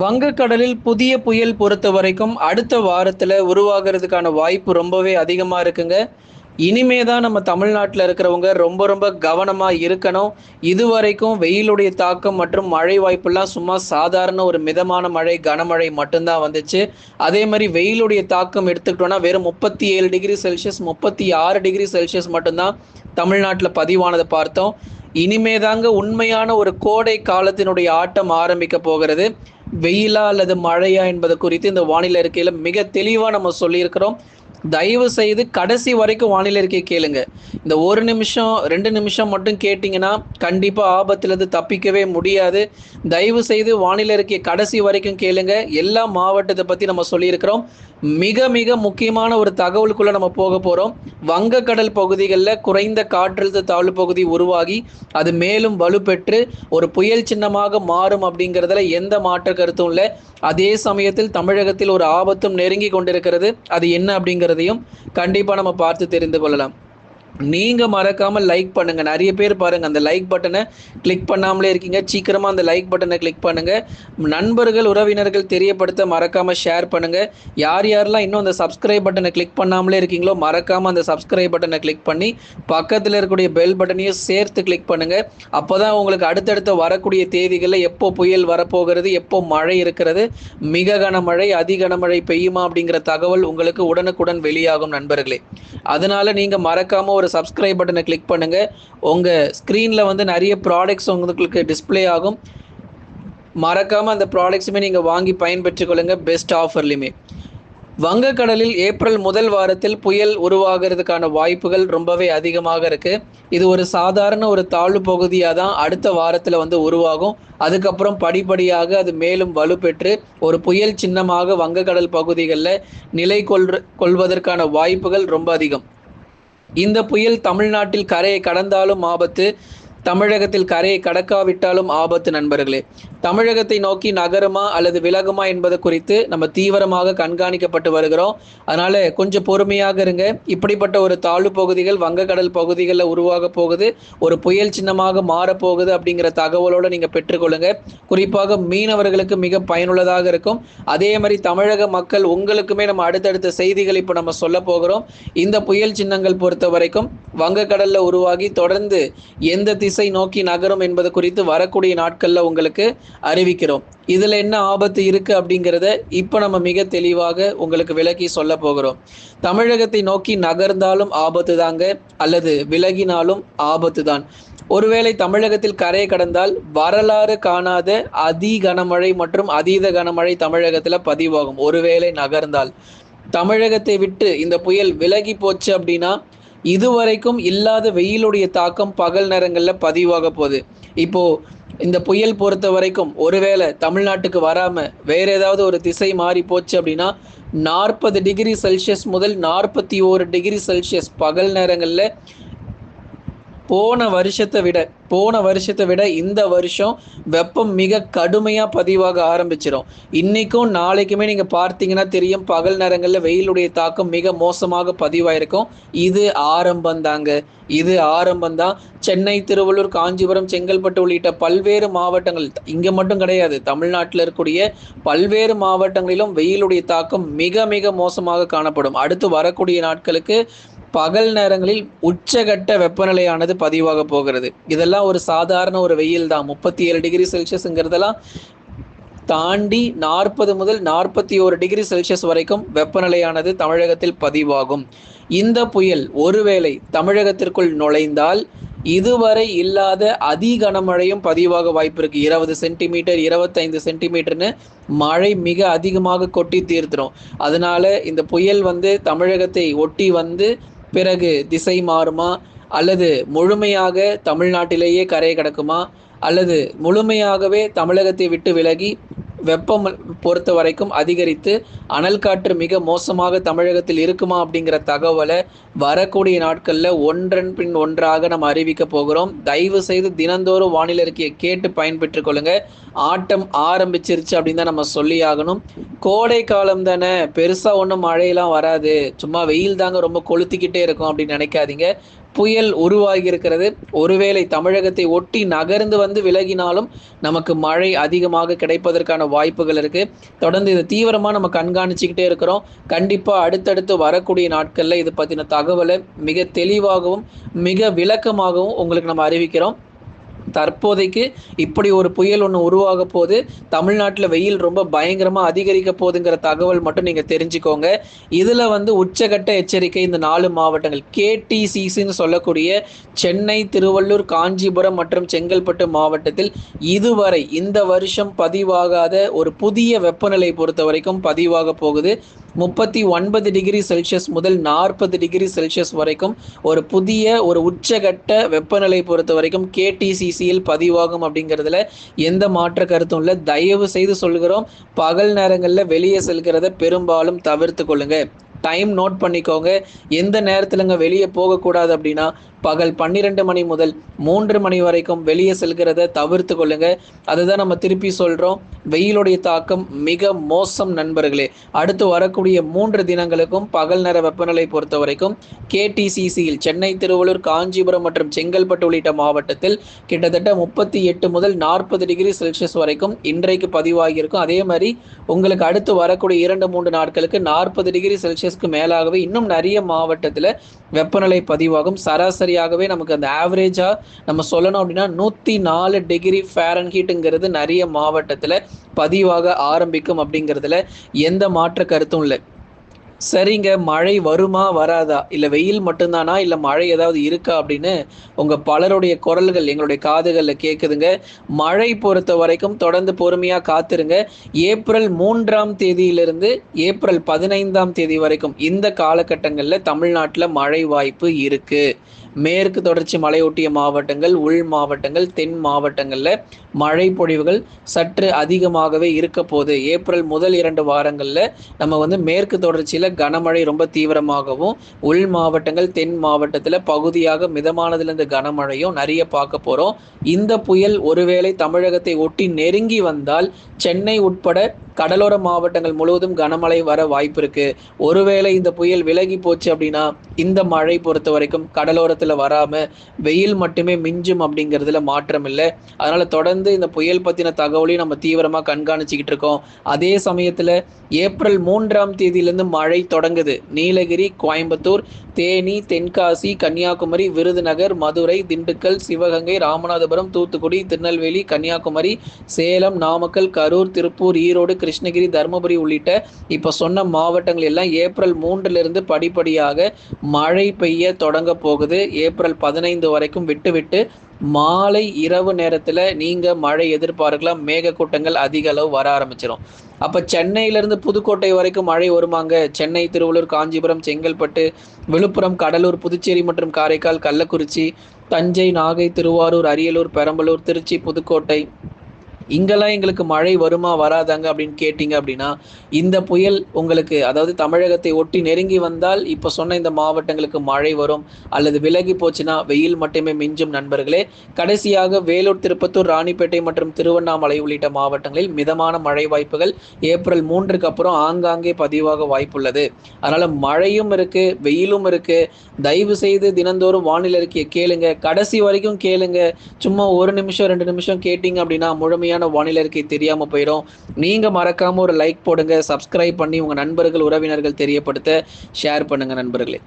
வங்கக்கடலில் புதிய புயல் பொறுத்த வரைக்கும் அடுத்த வாரத்தில் உருவாகிறதுக்கான வாய்ப்பு ரொம்பவே அதிகமாக இருக்குங்க. இனிமே தான் நம்ம தமிழ்நாட்டில் இருக்கிறவங்க ரொம்ப ரொம்ப கவனமாக இருக்கணும். இதுவரைக்கும் வெயிலுடைய தாக்கம் மற்றும் மழை வாய்ப்பெல்லாம் சும்மா சாதாரண ஒரு மிதமான மழை கனமழை மட்டும்தான் வந்துச்சு. அதே மாதிரி வெயிலுடைய தாக்கம் எடுத்துக்கிட்டோன்னா வெறும் முப்பத்தி ஏழு டிகிரி செல்சியஸ் முப்பத்தி ஆறு டிகிரி செல்சியஸ் மட்டும்தான் தமிழ்நாட்டில் பதிவானதை பார்த்தோம். இனிமே தாங்க உண்மையான ஒரு கோடை காலத்தினுடைய ஆட்டம் ஆரம்பிக்க போகிறது. வெயிலா அல்லது மழையா என்பது குறித்து இந்த வானிலை அறிக்கையில் மிக தெளிவாக நம்ம சொல்லியிருக்கிறோம். தயவு செய்து கடைசி வரைக்கும் வானிலை அறிக்கை கேளுங்க. இந்த ஒரு நிமிஷம் ரெண்டு நிமிஷம் மட்டும் கேட்டிங்கன்னா கண்டிப்பாக ஆபத்துலேருந்து தப்பிக்கவே முடியாது. தயவு செய்து வானிலை அறிக்கை கடைசி வரைக்கும் கேளுங்க. எல்லா மாவட்டத்தை பற்றி நம்ம சொல்லியிருக்கிறோம். மிக மிக முக்கியமான ஒரு தகவலுக்குள்ள நம்ம போக போகிறோம் வங்கக்கடல் பகுதிகளில் குறைந்த காற்றழுத்த தாழ்வு பகுதி உருவாகி அது மேலும் வலுப்பெற்று ஒரு புயல் சின்னமாக மாறும் அப்படிங்கிறதுல எந்த மாற்ற கருத்தும் இல்லை. அதே சமயத்தில் தமிழகத்தில் ஒரு ஆபத்தும் நெருங்கி கொண்டிருக்கிறது. அது என்ன அப்படிங்கிறதையும் கண்டிப்பாக நம்ம பார்த்து தெரிந்து கொள்ளலாம். நீங்க மறக்காம லைக் பண்ணுங்க. நிறைய பேர் பாருங்க அந்த லைக் பட்டனை கிளிக் பண்ணாமலே இருக்கீங்க. சீக்கிரமா அந்த லைக் பட்டனை கிளிக் பண்ணுங்க. நண்பர்கள் உறவினர்கள் தெரியப்படுத்த மறக்காம ஷேர் பண்ணுங்க. யார் யாரெல்லாம் இன்னும் அந்த சப்ஸ்கிரைப் பட்டனை கிளிக் பண்ணாமலே இருக்கீங்களோ மறக்காம அந்த சப்ஸ்கிரைப் பட்டனை கிளிக் பண்ணி பக்கத்தில் இருக்கக்கூடிய பெல் பட்டனையும் சேர்த்து கிளிக் பண்ணுங்க. அப்போதான் உங்களுக்கு அடுத்தடுத்த வரக்கூடிய தேதிகளில் எப்போ புயல் வரப்போகிறது எப்போ மழை இருக்கிறது மிக கனமழை அதி கனமழை பெய்யுமா அப்படிங்கிற தகவல் உங்களுக்கு உடனுக்குடன் வெளியாகும் நண்பர்களே. அதனால நீங்க மறக்காம ஒரு சப்ஸ்கிரைப் பட்டனை கிளிக் பண்ணுங்க. உங்க ஸ்க்ரீனில் வந்து நிறைய ப்ராடக்ட்ஸ் உங்களுக்கு டிஸ்பிளே ஆகும். மறக்காம அந்த ப்ராடக்ட்ஸுமே நீங்க வாங்கி பயன்பெற்றுக் கொள்ளுங்க. பெஸ்ட் ஆஃபர்லையுமே வங்கக்கடலில் ஏப்ரல் முதல் வாரத்தில் புயல் உருவாகிறதுக்கான வாய்ப்புகள் ரொம்பவே அதிகமாக இருக்கு. இது ஒரு சாதாரண ஒரு தாழ்வு பகுதியாக தான் அடுத்த வாரத்தில் வந்து உருவாகும். அதுக்கப்புறம் படிப்படியாக அது மேலும் வலுப்பெற்று ஒரு புயல் சின்னமாக வங்கக்கடல் பகுதிகளில் நிலை கொள் கொள்வதற்கான வாய்ப்புகள் ரொம்ப அதிகம். இந்த புயல் தமிழ்நாட்டில் கரையை கடந்தாலும் ஆபத்து. தமிழகத்தில் கரையை கடக்காவிட்டாலும் ஆபத்து நண்பர்களே. தமிழகத்தை நோக்கி நகருமா அல்லது விலகுமா என்பது குறித்து நம்ம தீவிரமாக கண்காணிக்கப்பட்டு வருகிறோம். அதனால கொஞ்சம் பொறுமையாக இருங்க. இப்படிப்பட்ட ஒரு தாழ்வு பகுதிகள் வங்கக்கடல் பகுதிகளில் உருவாக போகுது. ஒரு புயல் சின்னமாக மாறப்போகுது அப்படிங்கிற தகவலோடு நீங்க பெற்றுக்கொள்ளுங்க. குறிப்பாக மீனவர்களுக்கு மிக பயனுள்ளதாக இருக்கும். அதே மாதிரி தமிழக மக்கள் உங்களுக்குமே நம்ம அடுத்தடுத்த செய்திகள் இப்போ நம்ம சொல்ல போகிறோம். இந்த புயல் சின்னங்கள் பொறுத்த வரைக்கும் வங்கக்கடல்ல உருவாகி தொடர்ந்து எந்த திசை நோக்கி நகரும் என்பது குறித்து வரக்கூடிய நாட்கள்ல உங்களுக்கு அறிவிக்கிறோம். இதுல என்ன ஆபத்து இருக்கு அப்படிங்கிறத இப்ப நம்ம மிக தெளிவாக உங்களுக்கு விலகி சொல்ல போகிறோம். தமிழகத்தை நோக்கி நகர்ந்தாலும் ஆபத்து தாங்க அல்லது விலகினாலும் ஆபத்து தான். ஒருவேளை தமிழகத்தில் கரையை கடந்தால் வரலாறு காணாத அதி கனமழை மற்றும் அதீத கனமழை தமிழகத்துல பதிவாகும். ஒருவேளை நகர்ந்தால் தமிழகத்தை விட்டு இந்த புயல் விலகி போச்சு அப்படின்னா இதுவரைக்கும் இல்லாத வெயிலுடைய தாக்கம் பகல் நேரங்களில் பதிவாக போகுது. இப்போ இந்த புயல் பொறுத்த வரைக்கும் ஒருவேளை தமிழ்நாட்டுக்கு வராம வேற ஏதாவது ஒரு திசை மாறி போச்சு அப்படின்னா நாற்பது டிகிரி செல்சியஸ் முதல் நாற்பத்தி ஓரு டிகிரி செல்சியஸ் பகல் நேரங்களில் போன வருஷத்தை விட போன வருஷத்தை விட இந்த வருஷம் வெப்பம் மிக கடுமையாக பதிவாக ஆரம்பிச்சிடும் இன்றைக்கும் நாளைக்குமே நீங்கள் பார்த்தீங்கன்னா தெரியும் பகல் நேரங்களில் வெயிலுடைய தாக்கம் மிக மோசமாக பதிவாயிருக்கும். இது ஆரம்பம் தாங்க இது ஆரம்பம் தான் சென்னை திருவள்ளூர் காஞ்சிபுரம் செங்கல்பட்டு உள்ளிட்ட பல்வேறு மாவட்டங்கள் இங்கே மட்டும் கிடையாது தமிழ்நாட்டில் இருக்கக்கூடிய பல்வேறு மாவட்டங்களிலும் வெயிலுடைய தாக்கம் மிக மிக மோசமாக காணப்படும். அடுத்து வரக்கூடிய நாட்களுக்கு பகல் நேரங்களில் உச்சகட்ட வெப்பநிலையானது பதிவாக போகிறது. இதெல்லாம் ஒரு சாதாரண ஒரு வெயில் தான். முப்பத்தி ஏழு டிகிரி செல்சியஸுங்கிறதெல்லாம் தாண்டி நாற்பது முதல் நாற்பத்தி ஒரு டிகிரி செல்சியஸ் வரைக்கும் வெப்பநிலையானது தமிழகத்தில் பதிவாகும். இந்த புயல் ஒருவேளை தமிழகத்திற்குள் நுழைந்தால் இதுவரை இல்லாத அதி கனமழையும் பதிவாக வாய்ப்பு இருக்கு இருபது சென்டிமீட்டர் இருபத்தைந்து சென்டிமீட்டர்னு மழை மிக அதிகமாக கொட்டி தீர்த்துரும். அதனால இந்த புயல் வந்து தமிழகத்தை ஒட்டி வந்து பிறகு திசை மாறுமா? அல்லது முழுமையாக தமிழ்நாட்டிலேயே கரையை கடக்குமா? அல்லது முழுமையாகவே தமிழகத்தை விட்டு விலகி வெப்பம் பொறுத்த வரைக்கும் அதிகரித்து அனல் காற்று மிக மோசமாக தமிழகத்தில் இருக்குமா அப்படிங்கிற தகவலை வரக்கூடிய நாட்களில் ஒன்றன் பின் ஒன்றாக நம்ம அறிவிக்க போகிறோம். தயவு செய்து தினந்தோறும் வானிலை அறிக்கையை கேட்டு பயன்பெற்றுக் கொள்ளுங்க. ஆட்டம் ஆரம்பிச்சிருச்சு அப்படின்னு தான் நம்ம சொல்லி ஆகணும். கோடை காலம் தானே பெருசாக ஒன்றும் மழையெல்லாம் வராது. சும்மா வெயில் தாங்க ரொம்ப கொளுத்திக்கிட்டே இருக்கும் அப்படின்னு நினைக்காதீங்க. புயல் உருவாகி இருக்கிறது ஒருவேளை தமிழகத்தை ஒட்டி நகர்ந்து வந்து விலகினாலும் நமக்கு மழை அதிகமாக கிடைப்பதற்கான வாய்ப்புகள் இருக்கு. தொடர்ந்து இதை தீவிரமாக நம்ம கண்காணிச்சுக்கிட்டே இருக்கிறோம். கண்டிப்பாக அடுத்தடுத்து வரக்கூடிய நாட்களில் இது பற்றின தகவலை மிக தெளிவாகவும் மிக விளக்கமாகவும் உங்களுக்கு நம்ம அறிவிக்கிறோம். தற்போதைக்கு இப்படி ஒரு புயல் ஒன்று உருவாக போது தமிழ்நாட்டில் வெயில் ரொம்ப பயங்கரமாக அதிகரிக்க போகுதுங்கிற தகவல் மட்டும் நீங்கள் தெரிஞ்சுக்கோங்க. இதில் வந்து உச்சகட்ட எச்சரிக்கை இந்த நாலு மாவட்டங்கள். கேடிசிசின்னு சொல்லக்கூடிய சென்னை திருவள்ளூர் காஞ்சிபுரம் மற்றும் செங்கல்பட்டு மாவட்டத்தில் இதுவரை இந்த வருஷம் பதிவாகாத ஒரு புதிய வெப்பநிலை பொறுத்த வரைக்கும் பதிவாக போகுது. முப்பத்தி ஒன்பது டிகிரி செல்சியஸ் முதல் நாற்பது டிகிரி செல்சியஸ் வரைக்கும் ஒரு புதிய ஒரு உச்சகட்ட வெப்பநிலை பொறுத்த வரைக்கும் கேடிசிசியில் பதிவாகும் அப்படிங்கிறதுல எந்த மாற்ற கருத்தும் இல்லை. தயவு செய்து சொல்கிறோம் பகல் நேரங்களில் வெளியே செல்கிறத பெரும்பாலும் தவிர்த்து கொள்ளுங்க. டைம் நோட் பண்ணிக்கோங்க. எந்த நேரத்துலங்க வெளியே போகக்கூடாது அப்படின்னா பகல் பன்னிரெண்டு மணி முதல் மூன்று மணி வரைக்கும் வெளியே செல்கிறத தவிர்த்து கொள்ளுங்க. அதுதான் நம்ம திருப்பி சொல்கிறோம் வெயிலுடைய தாக்கம் மிக மோசம் நண்பர்களே. அடுத்து வரக்கூடிய மூன்று தினங்களுக்கும் பகல் நேர வெப்பநிலை பொறுத்த வரைக்கும் கேடிசிசியில் சென்னை திருவள்ளூர் காஞ்சிபுரம் மற்றும் செங்கல்பட்டு உள்ளிட்ட மாவட்டத்தில் கிட்டத்தட்ட முப்பத்தி எட்டு முதல் நாற்பது டிகிரி செல்சியஸ் வரைக்கும் இன்றைக்கு பதிவாகியிருக்கும். அதே மாதிரி உங்களுக்கு அடுத்து வரக்கூடிய இரண்டு மூன்று நாட்களுக்கு நாற்பது டிகிரி செல்சியஸ்க்கு மேலாகவே இன்னும் நிறைய மாவட்டத்தில் வெப்பநிலை பதிவாகும். சராசரி சராசரியாகவே நமக்கு அந்த ஆவரேஜாக நம்ம சொல்லணும் அப்படின்னா நூற்றி நாலு டிகிரி ஃபேரன்ஹீட்டுங்கிறது நிறைய மாவட்டத்தில் பதிவாக ஆரம்பிக்கும் அப்படிங்கிறதுல எந்த மாற்ற கருத்தும் இல்லை. சரிங்க மழை வருமா வராதா? இல்லை வெயில் மட்டும்தானா? இல்லை மழை ஏதாவது இருக்கா அப்படின்னு உங்கள் பலருடைய குரல்கள் எங்களுடைய காதுகளில் கேட்குதுங்க மழை பொறுத்த வரைக்கும் தொடர்ந்து பொறுமையாக காத்துருங்க. ஏப்ரல் மூன்றாம் தேதியிலிருந்து ஏப்ரல் பதினைந்தாம் தேதி வரைக்கும் இந்த காலகட்டங்களில் தமிழ்நாட்டில் மழை வாய்ப்பு இருக்குது மேற்கு தொடர்ச்சி மலையொட்டிய மாவட்டங்கள் உள் மாவட்டங்கள் தென் மாவட்டங்களில் மழை பொழிவுகள் சற்று அதிகமாகவே இருக்க போகுது. ஏப்ரல் முதல் இரண்டு வாரங்களில் நம்ம வந்து மேற்கு தொடர்ச்சியில் கனமழை ரொம்ப தீவிரமாகவும் உள் மாவட்டங்கள் தென் மாவட்டத்தில் பகுதியாக மிதமானதுலேருந்து கனமழையும் நிறைய பார்க்க போகிறோம் இந்த புயல் ஒருவேளை தமிழகத்தை ஒட்டி நெருங்கி வந்தால் சென்னை உட்பட கடலோர மாவட்டங்கள் முழுவதும் கனமழை வர வாய்ப்பு இருக்கு. ஒருவேளை இந்த புயல் விலகி போச்சு அப்படின்னா இந்த மழை பொறுத்த வரைக்கும் கடலோரத்தில் வராம வெயில் மட்டுமே மிஞ்சும் அப்படிங்கிறதுல மாற்றம் இல்லை. அதனால தொடர்ந்து இந்த புயல் பத்தின தகவலையும் நம்ம தீவிரமா கண்காணிச்சுக்கிட்டு இருக்கோம். அதே சமயத்துல ஏப்ரல் மூன்றாம் தேதியிலிருந்து மழை தொடங்குது. நீலகிரி கோயம்புத்தூர் தேனி தென்காசி கன்னியாகுமரி விருதுநகர் மதுரை திண்டுக்கல் சிவகங்கை ராமநாதபுரம் தூத்துக்குடி திருநெல்வேலி கன்னியாகுமரி சேலம் நாமக்கல் கரூர் திருப்பூர் ஈரோடு கிருஷ்ணகிரி தருமபுரி உள்ளிட்ட இப்போ சொன்ன மாவட்டங்கள் எல்லாம் ஏப்ரல் மூன்றிலிருந்து படிப்படியாக மழை பெய்ய தொடங்க போகுது. ஏப்ரல் பதினைந்து வரைக்கும் விட்டு விட்டு மாலை இரவு நேரத்தில் நீங்கள் மழை எதிர்பார்க்கலாம். மேகக்கூட்டங்கள் அதிக அளவு வர ஆரம்பிச்சிடும் அப்போ சென்னையிலேருந்து புதுக்கோட்டை வரைக்கும் மழை வருமாங்க? சென்னை திருவள்ளூர் காஞ்சிபுரம் செங்கல்பட்டு விழுப்புரம் கடலூர் புதுச்சேரி மற்றும் காரைக்கால் கள்ளக்குறிச்சி தஞ்சை நாகை திருவாரூர் அரியலூர் பெரம்பலூர் திருச்சி புதுக்கோட்டை இங்கெல்லாம் எங்களுக்கு மழை வருமா வராதாங்க அப்படின்னு கேட்டிங்க அப்படின்னா இந்த புயல் உங்களுக்கு அதாவது தமிழகத்தை ஒட்டி நெருங்கி வந்தால் இப்போ சொன்ன இந்த மாவட்டங்களுக்கு மழை வரும் அல்லது விலகி போச்சுன்னா வெயில் மட்டுமே மிஞ்சும் நண்பர்களே. கடைசியாக வேலூர் திருப்பத்தூர் ராணிப்பேட்டை மற்றும் திருவண்ணாமலை உள்ளிட்ட மாவட்டங்களில் மிதமான மழை வாய்ப்புகள் ஏப்ரல் மூன்றுக்கு அப்புறம் ஆங்காங்கே பதிவாக வாய்ப்புள்ளது. அதனால மழையும் இருக்கு வெயிலும் இருக்கு. தயவு செய்து தினந்தோறும் வானிலை இருக்கிய கேளுங்க. கடைசி வரைக்கும் கேளுங்க. சும்மா ஒரு நிமிஷம் ரெண்டு நிமிஷம் கேட்டீங்க அப்படின்னா முழுமையாக முழுமையான வானிலை தெரியாம போயிடும் நீங்க மறக்காம ஒரு லைக் போடுங்க சப்ஸ்கிரைப் பண்ணி உங்க நண்பர்கள் உறவினர்கள் தெரியப்படுத்த ஷேர் பண்ணுங்க நண்பர்களே.